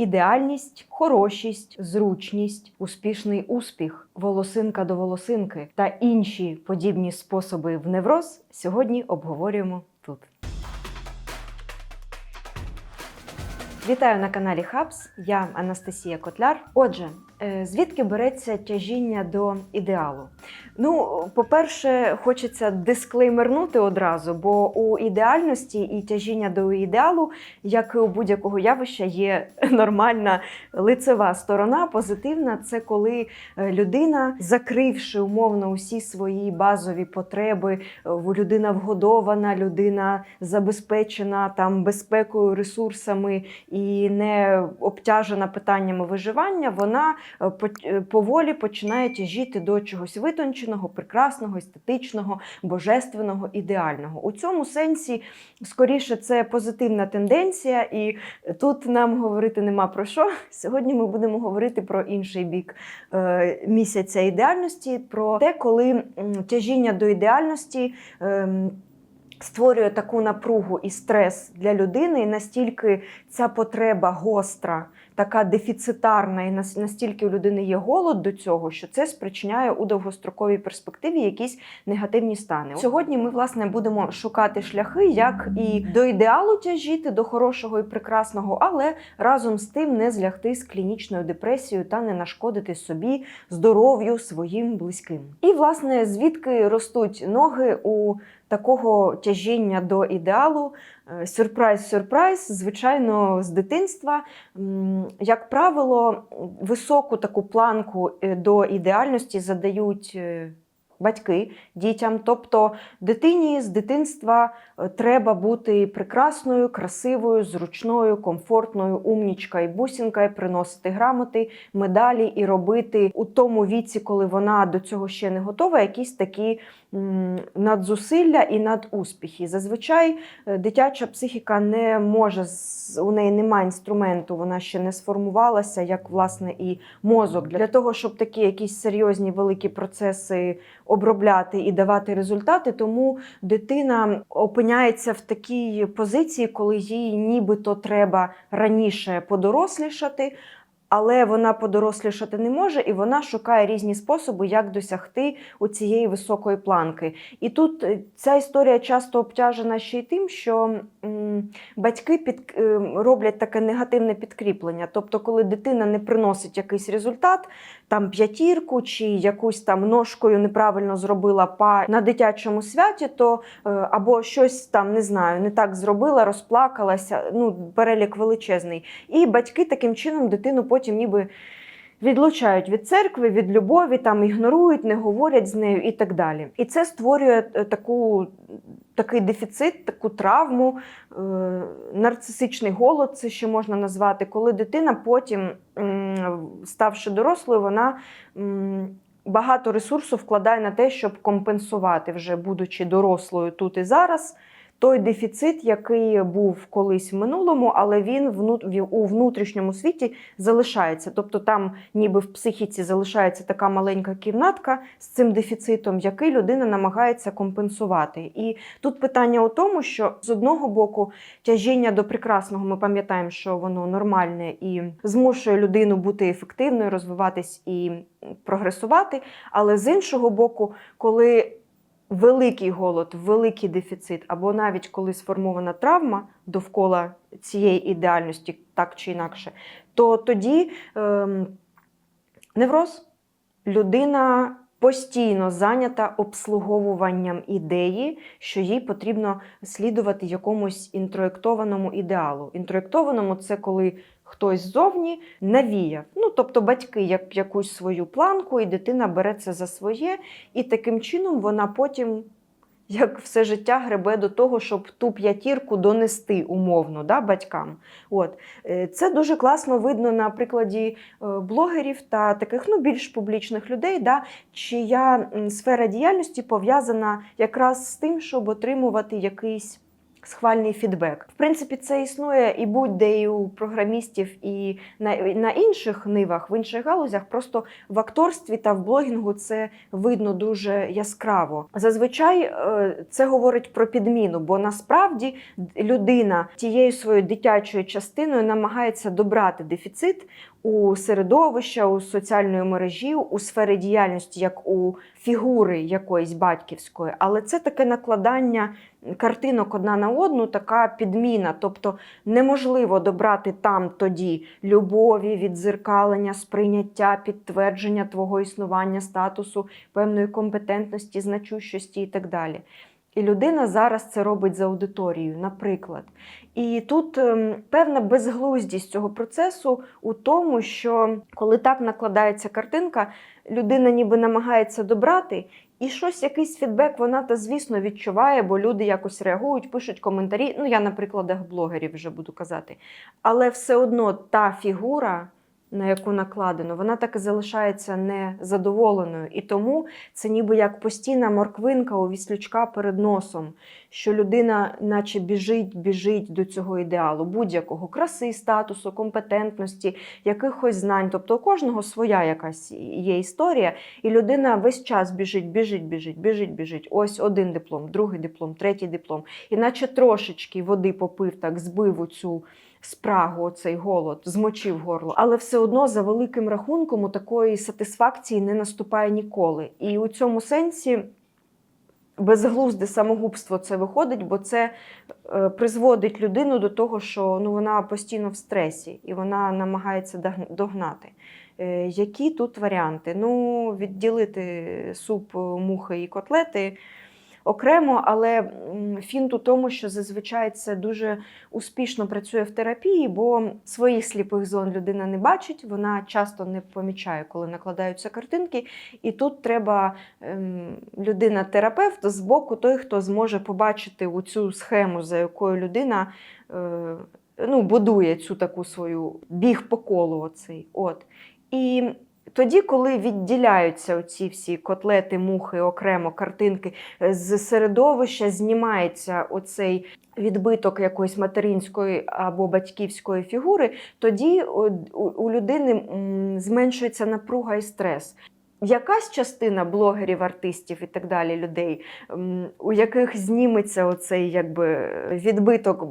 ідеальність, хорошість, зручність, успішний успіх, волосинка до волосинки та інші подібні способи в невроз сьогодні обговорюємо тут. Вітаю на каналі Хабс. Я Анастасія Котляр. Отже, звідки береться тяжіння до ідеалу? Ну, по-перше, хочеться дисклеймернути одразу, бо у ідеальності і тяжіння до ідеалу, як і у будь-якого явища, є нормальна лицева сторона, позитивна це коли е, людина, закривши умовно усі свої базові потреби, е, людина вгодована, людина забезпечена там безпекою, ресурсами і не обтяжена питаннями виживання, вона е, е, поволі починає тяжіти до чогось витонченого, прекрасного, естетичного, божественного, ідеального. У цьому сенсі, скоріше, це позитивна тенденція, і тут нам говорити нема про що. Сьогодні ми будемо говорити про інший бік е, місяця ідеальності, про те, коли тяжіння до ідеальності. ем, Створює таку напругу і стрес для людини, і настільки ця потреба гостра, така дефіцитарна, і настільки у людини є голод до цього, що це спричиняє у довгостроковій перспективі якісь негативні стани. Сьогодні ми власне будемо шукати шляхи, як і до ідеалу тяжіти, до хорошого і прекрасного, але разом з тим не злягти з клінічною депресією та не нашкодити собі, здоров'ю своїм близьким. І власне звідки ростуть ноги у такого тяжіння до ідеалу. Е, Сюрприз, сюрприз, звичайно, з дитинства. Як правило, високу таку планку е, до ідеальності задають е, батьки дітям. Тобто дитині з дитинства е, треба бути прекрасною, красивою, зручною, комфортною, умнічка і бусінка, і приносити грамоти, медалі і робити у тому віці, коли вона до цього ще не готова, якісь такі надзусилля і надуспіхи. Зазвичай е, дитяча психіка не може, у неї немає інструменту, вона ще не сформувалася, як власне і мозок. Для того, щоб такі якісь серйозні великі процеси обробляти і давати результати, тому дитина опиняється в такій позиції, коли їй нібито треба раніше подорослішати. Але вона подорослішати не може, і вона шукає різні способи, як досягти у цієї високої планки. І тут е, ця історія часто обтяжена ще й тим, що батьки під, е, роблять таке негативне підкріплення. Тобто, коли дитина не приносить якийсь результат, там п'ятірку чи якусь там ножкою неправильно зробила па на дитячому святі, то е, або щось там не знаю, не так зробила, розплакалася. Ну, перелік величезний. І батьки таким чином дитину потім ніби. Відлучають від церкви, від любові, там ігнорують, не говорять з нею і так далі. І це створює е, таку, такий дефіцит, таку травму, е, нарцисичний голод, це ще можна назвати, коли дитина потім, ставши дорослою, вона багато ресурсу вкладає на те, щоб компенсувати, вже будучи дорослою тут і зараз. Той дефіцит, який був колись в минулому, але він у внутрішньому світі залишається. Тобто там, ніби в психіці, залишається така маленька кімнатка з цим дефіцитом, який людина намагається компенсувати. І тут питання у тому, що з одного боку тяжіння до прекрасного, ми пам'ятаємо, що воно нормальне і змушує людину бути ефективною, розвиватись і прогресувати. Але з іншого боку, коли великий голод, великий дефіцит, або навіть коли сформована травма довкола цієї ідеальності, так чи інакше, то тоді ем, невроз, людина постійно зайнята обслуговуванням ідеї, що їй потрібно слідувати якомусь інтроєктованому ідеалу. Інтроєктованому це коли хтось ззовні навіяв. Тобто батьки як якусь свою планку, і дитина бере це за своє, і таким чином вона потім. Як все життя гребе до того, щоб ту п'ятірку донести умовно да, батькам. От. Е, Це дуже класно видно на прикладі е, блогерів та таких ну, більш публічних людей, да, чия сфера діяльності пов'язана якраз з тим, щоб отримувати якийсь Схвальний фідбек. В принципі, це існує і будь-де і у програмістів, і на, на інших нивах, в інших галузях. Просто в акторстві та в блогінгу це видно дуже яскраво. Зазвичай е, це говорить про підміну, бо насправді людина тією своєю дитячою частиною намагається добрати дефіцит у середовища, у соціальної мережі, у сфері діяльності, як у фігури якоїсь батьківської, але це таке накладання картинок одна на одну, така підміна. Тобто неможливо добрати там тоді любові, відзеркалення, сприйняття, підтвердження твого існування, статусу, певної компетентності, значущості і так далі. І людина зараз це робить за аудиторією, наприклад. І тут ем, певна безглуздість цього процесу у тому, що коли так накладається картинка, людина ніби намагається добрати, і щось, якийсь фідбек вона та, звісно, відчуває, бо люди якось реагують, пишуть коментарі. Ну, я на прикладах блогерів вже буду казати. Але все одно та фігура, на яку накладено, вона так і залишається незадоволеною. І тому це ніби як постійна морквинка у віслючка перед носом, що людина, наче біжить, біжить до цього ідеалу, будь-якого краси, статусу, компетентності, якихось знань. Тобто у кожного своя якась є історія, і людина весь час біжить, біжить, біжить, біжить, біжить. Ось один диплом, другий диплом, третій диплом. І наче трошечки води попив, так збив у цю спрагу, оцей голод, змочив горло, але все одно за великим рахунком у такої сатисфакції не наступає ніколи. І у цьому сенсі. Безглузде самогубство це виходить, бо це е, призводить людину до того, що ну, вона постійно в стресі і вона намагається догнати. Е, які тут варіанти? Ну, відділити суп, мухи і котлети окремо, але фінт у тому, що зазвичай це дуже успішно працює в терапії, бо своїх сліпих зон людина не бачить, вона часто не помічає, коли накладаються картинки. І тут треба ем, людина-терапевт з боку той, хто зможе побачити цю схему, за якою людина е, ну, будує цю таку свою біг по колу. Оцей. От. І тоді, коли відділяються оці всі котлети, мухи, окремо картинки е, з середовища, знімається оцей відбиток якоїсь материнської або батьківської фігури, тоді у, людини зменшується напруга і стрес. Якась частина блогерів, артистів і так далі людей, у яких зніметься оцей якби відбиток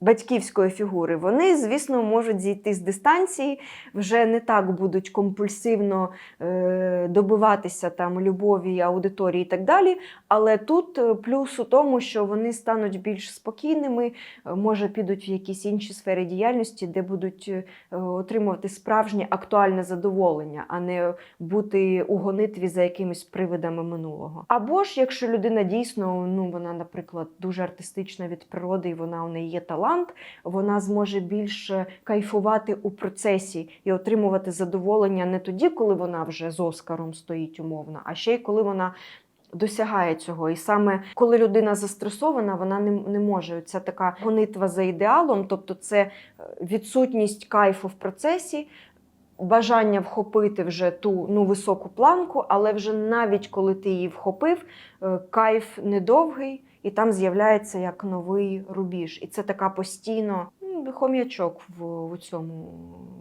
батьківської фігури, вони, звісно, можуть зійти з дистанції, вже не так будуть компульсивно е, добиватися там любові аудиторії і так далі. Але тут е, плюс у тому, що вони стануть більш спокійними, е, може підуть в якісь інші сфери діяльності, де будуть отримувати справжнє актуальне задоволення, а не бути у гонитві за якимись привидами минулого. Або ж якщо людина дійсно, ну вона, наприклад, дуже артистична від природи, і вона у неї є талант, вона зможе більше кайфувати у процесі і отримувати задоволення не тоді, коли вона вже з Оскаром стоїть умовно, а ще й коли вона. Досягає цього, і саме коли людина застресована, вона не, не може. Це така гонитва за ідеалом, тобто це е, відсутність кайфу в процесі, бажання вхопити вже ту ну, високу планку, але вже навіть коли ти її вхопив, е, кайф недовгий, і там з'являється як новий рубіж. І це така постійно ну, хом'ячок в, в цьому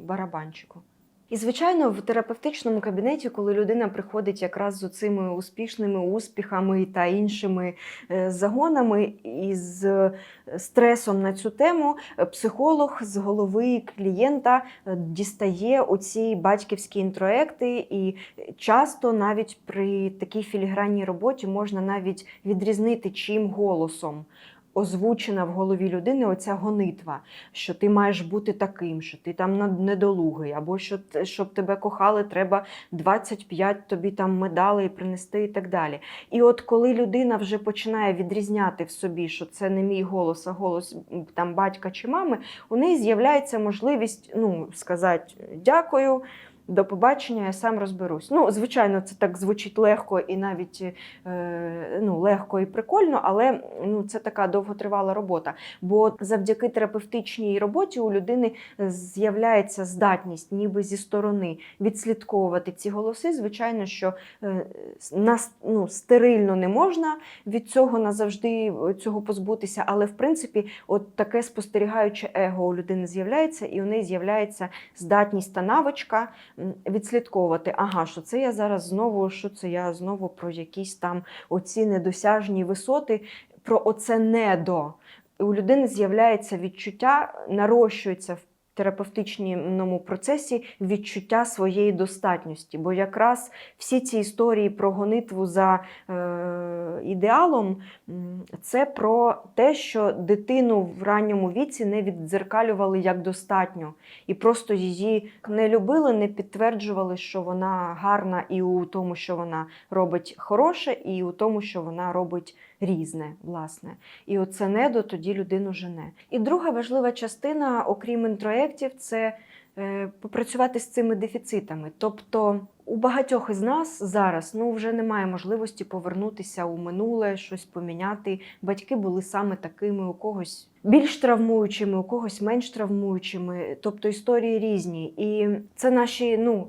барабанчику. І, звичайно, в терапевтичному кабінеті, коли людина приходить якраз з цими успішними успіхами та іншими е, загонами і з е, стресом на цю тему, психолог з голови клієнта е, дістає оці батьківські інтроекти, і часто навіть при такій філігранній роботі можна навіть відрізнити чим голосом. Озвучена в голові людини оця гонитва, що ти маєш бути таким, що ти там недолугий, або що щоб тебе кохали, треба 25 тобі там медалей принести і так далі. І от коли людина вже починає відрізняти в собі, що це не мій голос, а голос там батька чи мами, у неї з'являється можливість ну, сказати дякую. До побачення, я сам розберусь. Ну, звичайно, це так звучить легко і навіть е, ну, легко і прикольно, але ну, це така довготривала робота. Бо завдяки терапевтичній роботі у людини з'являється здатність, ніби зі сторони, відслідковувати ці голоси. Звичайно, що е, нас ну, стерильно не можна від цього назавжди цього позбутися, але в принципі, от таке спостерігаюче его у людини з'являється, і у неї з'являється здатність та навичка відслідковувати, ага, що це я зараз знову, що це я знову про якісь там оці недосяжні висоти, про оце недо. У людини з'являється відчуття, нарощується в терапевтичному процесі відчуття своєї достатності. Бо якраз всі ці історії про гонитву за е, ідеалом це про те, що дитину в ранньому віці не віддзеркалювали як достатньо, і просто її не любили, не підтверджували, що вона гарна і у тому, що вона робить хороше, і у тому, що вона робить різне, власне. І оце недо тоді людину жене. І друга важлива частина, окрім інтроєктів, це е, попрацювати з цими дефіцитами. Тобто у багатьох із нас зараз ну, вже немає можливості повернутися у минуле, щось поміняти. Батьки були саме такими, у когось більш травмуючими, у когось менш травмуючими. Тобто історії різні. І це наші ну,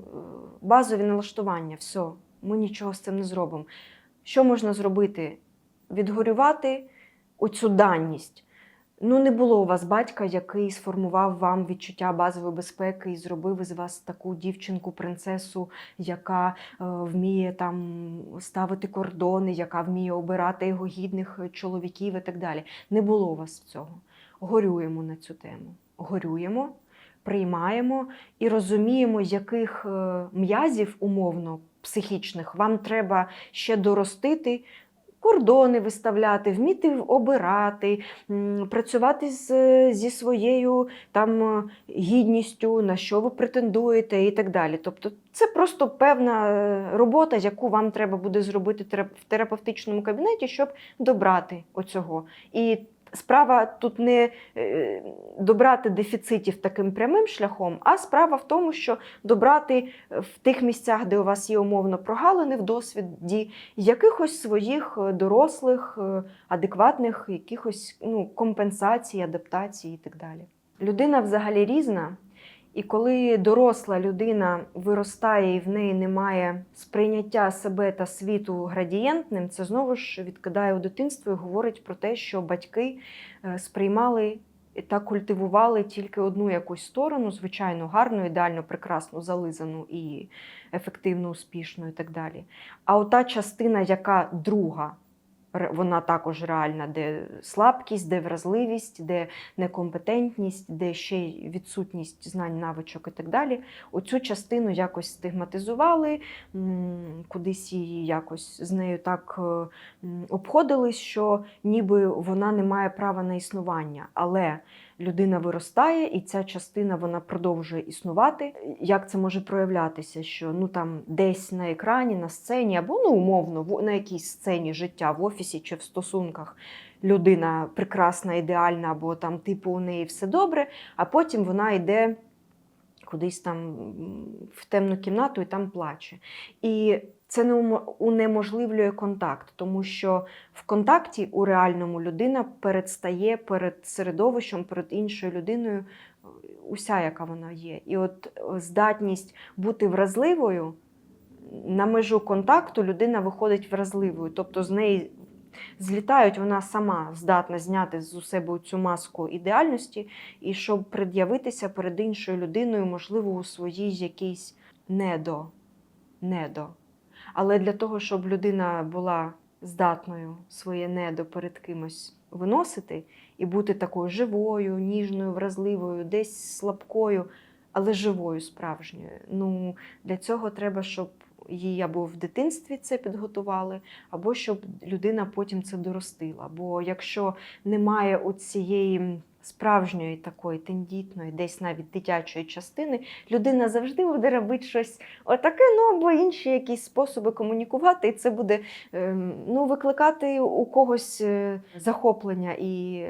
базові налаштування. Все, ми нічого з цим не зробимо. Що можна зробити? Відгорювати оцю даність. Ну, не було у вас батька, який сформував вам відчуття базової безпеки і зробив із вас таку дівчинку-принцесу, яка е, вміє там ставити кордони, яка вміє обирати його гідних чоловіків і так далі. Не було у вас цього. Горюємо на цю тему. Горюємо, приймаємо і розуміємо, яких е, м'язів умовно психічних вам треба ще доростити кордони виставляти, вміти обирати, працювати з, зі своєю там гідністю, на що ви претендуєте і так далі. Тобто це просто певна е, робота, яку вам треба буде зробити в терапевтичному кабінеті, щоб добрати оцього. І Справа тут не е, добрати дефіцитів таким прямим шляхом, а справа в тому, що добрати в тих місцях, де у вас є умовно прогалини в досвіді, якихось своїх е, дорослих, е, адекватних якихось ну, компенсацій, адаптацій і так далі. Людина взагалі різна, і коли доросла людина виростає і в неї немає сприйняття себе та світу градієнтним, це знову ж відкидає у дитинство і говорить про те, що батьки е, сприймали та культивували тільки одну якусь сторону, звичайно, гарну, ідеально, прекрасну, зализану і ефективну, успішну і так далі. А ота частина, яка друга, вона також реальна, де слабкість, де вразливість, де некомпетентність, де ще й відсутність знань, навичок і так далі. Оцю частину якось стигматизували, кудись її якось з нею так е, обходились, що ніби вона не має права на існування. Але людина виростає, і ця частина вона продовжує існувати. Як це може проявлятися? Що ну там десь на екрані, на сцені, або ну умовно в- на якійсь сцені життя в офісі чи в стосунках людина прекрасна, ідеальна, або там типу у неї все добре, а потім вона йде кудись там в темну кімнату і там плаче. І це не унеможливлює контакт, тому що в контакті у реальному людина передстає перед середовищем, перед іншою людиною е, уся, яка вона є. І от е, здатність бути вразливою на межу контакту людина виходить вразливою, тобто з неї злітають, вона сама здатна зняти з себе цю маску ідеальності, і щоб пред'явитися перед іншою людиною, можливо, у своїй якійсь недо. недо. Але для того, щоб людина була здатною своє недо перед кимось виносити і бути такою живою, ніжною, вразливою, десь слабкою, але живою, справжньою. Ну, для цього треба, щоб їй або в дитинстві це підготували, або щоб людина потім це доростила. Бо якщо немає цієї справжньої такої тендітної, десь навіть дитячої частини, людина завжди буде робити щось отаке, ну або інші якісь способи комунікувати, і це буде ем, ну, викликати у когось е, захоплення і,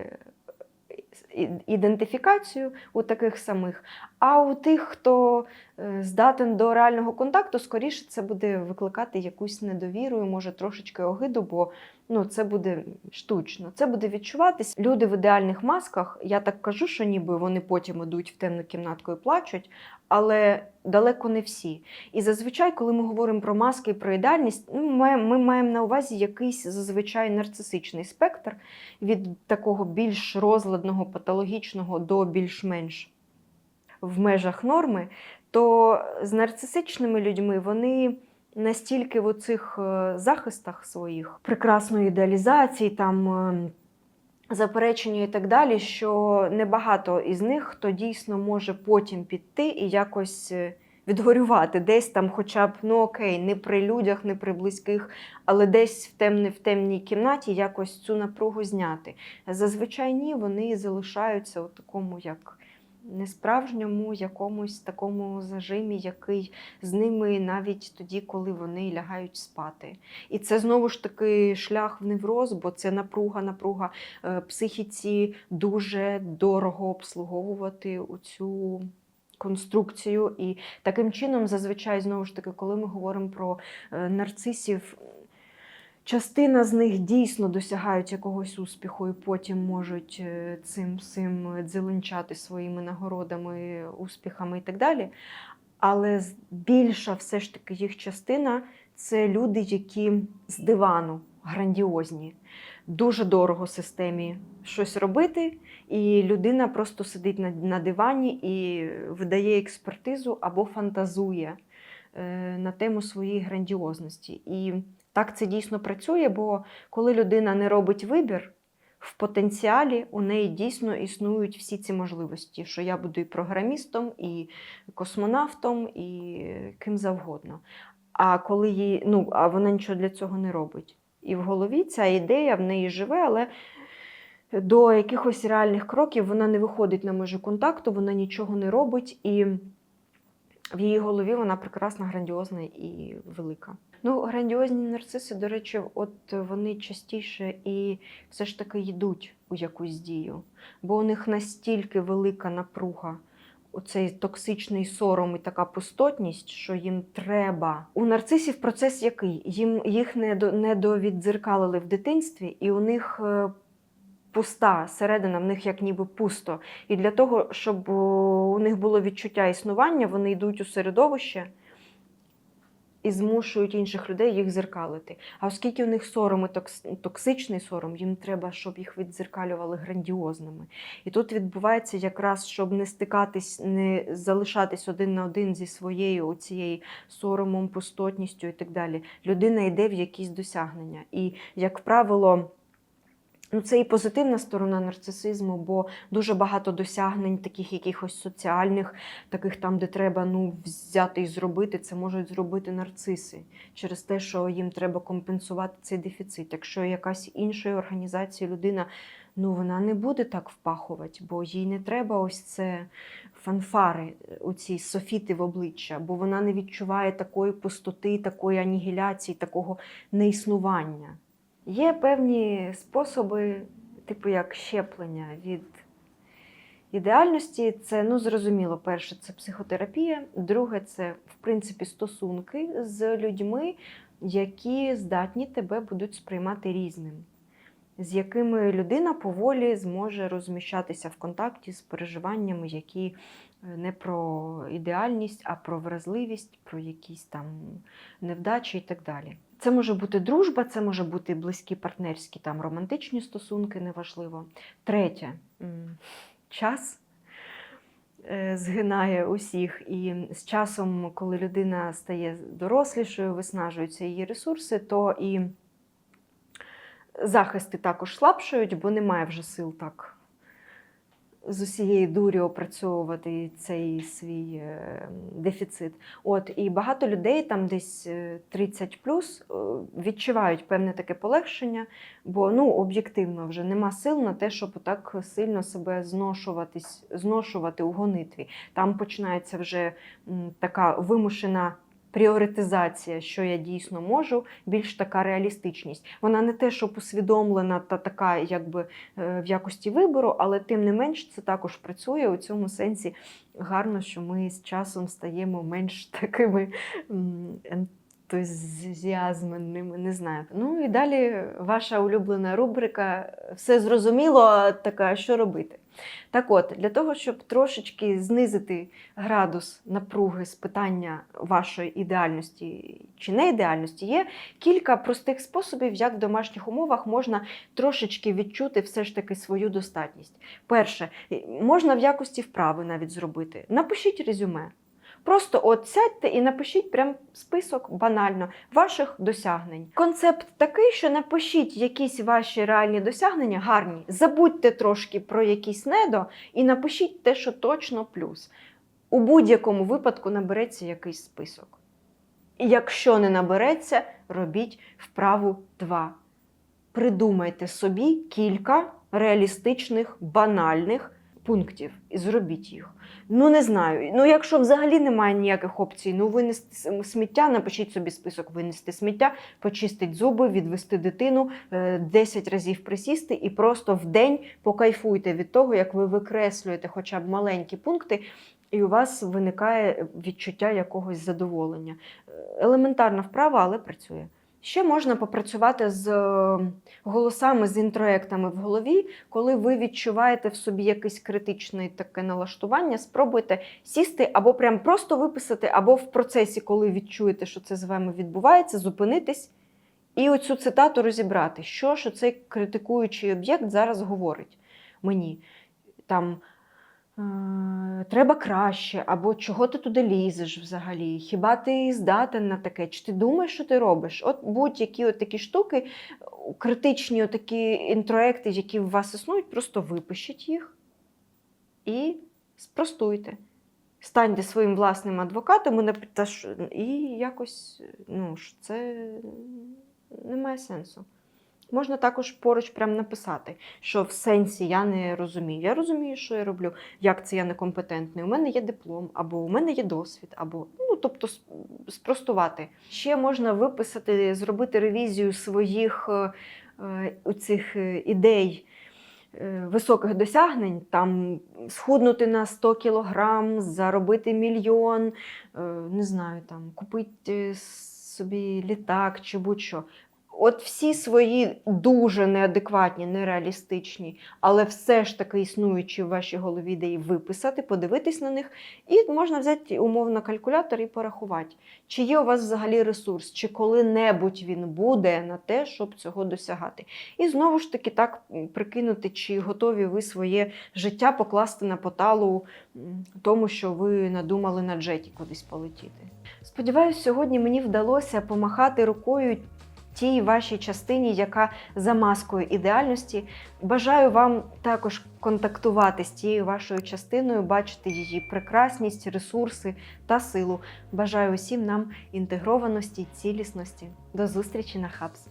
ідентифікацію у таких самих. А у тих, хто е, здатен до реального контакту, скоріше це буде викликати якусь недовіру, і, може трошечки огиду, бо ну, це буде штучно. Це буде відчуватись. Люди в ідеальних масках, я так кажу, що ніби вони потім ідуть в темну кімнатку і плачуть, але далеко не всі. І зазвичай, коли ми говоримо про маски і про ідеальність, ну, ми ми маємо на увазі якийсь зазвичай нарцисичний спектр від такого більш розладного, патологічного до більш-менш в межах норми, то з нарцисичними людьми вони настільки в оцих е, захистах своїх прекрасної ідеалізації, там е, заперечення і так далі, що небагато із них хто дійсно може потім піти і якось. е, Відгорювати десь там, хоча б ну окей, не при людях, не при близьких, але десь в темні, в темній кімнаті якось цю напругу зняти. Зазвичай ні, вони залишаються у такому як несправжньому якомусь такому зажимі, який з ними навіть тоді, коли вони лягають спати. І це знову ж таки шлях в невроз, бо це напруга, напруга Е, психіці дуже дорого обслуговувати цю конструкцію. І таким чином, зазвичай, знову ж таки, коли ми говоримо про е, нарцисів, частина з них дійсно досягають якогось успіху і потім можуть е, цим всім дзеленчати своїми нагородами, успіхами і так далі. Але більша все ж таки їх частина це люди, які з дивану грандіозні. Дуже дорого системі щось робити, і людина просто сидить на, на дивані і видає експертизу або фантазує е, на тему своєї грандіозності. І так це дійсно працює, бо коли людина не робить вибір, в потенціалі у неї дійсно існують всі ці можливості, що я буду і програмістом, і космонавтом, і ким завгодно. А коли їй, ну, а вона нічого для цього не робить. І в голові ця ідея в неї живе, але до якихось реальних кроків вона не виходить на межу контакту, вона нічого не робить, і в її голові вона прекрасна, грандіозна і велика. Ну, грандіозні нарциси, до речі, от вони частіше і все ж таки йдуть у якусь дію, бо у них настільки велика напруга. Оцей токсичний сором і така пустотність, що їм треба. У нарцисів процес який? Їм їх не до не довіддзеркалили в дитинстві, і у них е, пуста середина, в них як ніби пусто. І для того, щоб у них було відчуття існування, вони йдуть у середовище і змушують інших людей їх зеркалити. А оскільки у них сором і токс- токсичний сором, їм треба, щоб їх відзеркалювали грандіозними. І тут відбувається якраз, щоб не стикатись, не залишатись один на один зі своєю цією соромом, пустотністю і так далі. Людина йде в якісь досягнення. І, як правило, Ну, це і позитивна сторона нарцисизму, бо дуже багато досягнень, таких якихось соціальних, таких там, де треба ну, взяти і зробити, це можуть зробити нарциси через те, що їм треба компенсувати цей дефіцит. Якщо якась іншої організації людина, ну вона не буде так впахувати, бо їй не треба ось це фанфари, у ці софіти в обличчя, бо вона не відчуває такої пустоти, такої анігіляції, такого неіснування. Є певні способи, типу як щеплення від ідеальності. Це, ну, зрозуміло, перше, це психотерапія, друге, це, в принципі, стосунки з людьми, які здатні тебе будуть сприймати різним, з якими людина поволі зможе розміщатися в контакті з переживаннями, які е, не про ідеальність, а про вразливість, про якісь там невдачі і так далі. Це може бути дружба, це може бути близькі партнерські, там романтичні стосунки, неважливо. Третє час е, згинає усіх, і з часом, коли людина стає дорослішою, виснажуються її ресурси, то і захисти також слабшають, бо немає вже сил так з усієї дурі опрацьовувати цей свій е, дефіцит. От і багато людей, там десь е, 30 плюс, е, відчувають певне таке полегшення, бо ну об'єктивно вже нема сил на те, щоб так сильно себе зношуватись, зношувати у гонитві. Там починається вже така вимушена пріоритизація, що я дійсно можу, більш така реалістичність. Вона не те, щоб усвідомлена та така, якби е, в якості вибору, але тим не менш це також працює у цьому сенсі. Гарно, що ми з часом стаємо менш такими м, не знаю. Ну і далі ваша улюблена рубрика Все зрозуміло, така що робити. Так от, для того, щоб трошечки знизити градус напруги з питання вашої ідеальності чи неідеальності, є кілька простих способів, як в домашніх умовах можна трошечки відчути все ж таки свою достатність. Перше, можна в якості вправи навіть зробити. Напишіть резюме. Просто от сядьте і напишіть прям список банально ваших досягнень. Концепт такий, що напишіть якісь ваші реальні досягнення, гарні. Забудьте трошки про якісь недо і напишіть те, що точно плюс. У будь-якому випадку набереться якийсь список. Якщо не набереться, робіть вправу 2. Придумайте собі кілька реалістичних, банальних пунктів і зробіть їх. Ну, не знаю. Ну, якщо взагалі немає ніяких опцій, ну винести сміття, напишіть собі список винести сміття, почистить зуби, відвести дитину, е, 10 разів присісти і просто в день покайфуйте від того, як ви викреслюєте хоча б маленькі пункти, і у вас виникає відчуття якогось задоволення. Е, Елементарна вправа, але працює. Ще можна попрацювати з е, голосами, з інтроектами в голові, коли ви відчуваєте в собі якесь критичне таке налаштування, спробуйте сісти або прям просто виписати, або в процесі, коли відчуєте, що це з вами відбувається, зупинитись і оцю цитату розібрати, що ж цей критикуючий об'єкт зараз говорить мені. Там треба краще, або чого ти туди лізеш взагалі? Хіба ти здатен на таке? Чи ти думаєш, що ти робиш? От будь-які от такі штуки, критичні от такі інтроекти, які в вас існують, просто випишіть їх і спростуйте. Станьте своїм власним адвокатом і, якось ну, це не має сенсу. Можна також поруч прям написати, що в сенсі я не розумію. Я розумію, що я роблю, як це я некомпетентний. У мене є диплом, або у мене є досвід, або ну тобто спростувати. Ще можна виписати, зробити ревізію своїх е, е, цих е, ідей. е, Високих досягнень, там схуднути на 100 кілограм, заробити мільйон, не знаю, там купити собі літак чи будь-що. От всі свої дуже неадекватні, нереалістичні, але все ж таки існуючі в вашій голові ідеї виписати, подивитись на них, і можна взяти умовно калькулятор і порахувати, чи є у вас взагалі ресурс, чи коли-небудь він буде на те, щоб цього досягати. І знову ж таки так прикинути, чи готові ви своє життя покласти на поталу тому, що ви надумали на джеті кудись полетіти. Сподіваюсь, сьогодні мені вдалося помахати рукою тій вашій частині, яка за маскою ідеальності. Бажаю вам також контактувати з тією вашою частиною, бачити її прекрасність, ресурси та силу. Бажаю усім нам інтегрованості, цілісності. До зустрічі на Хабс!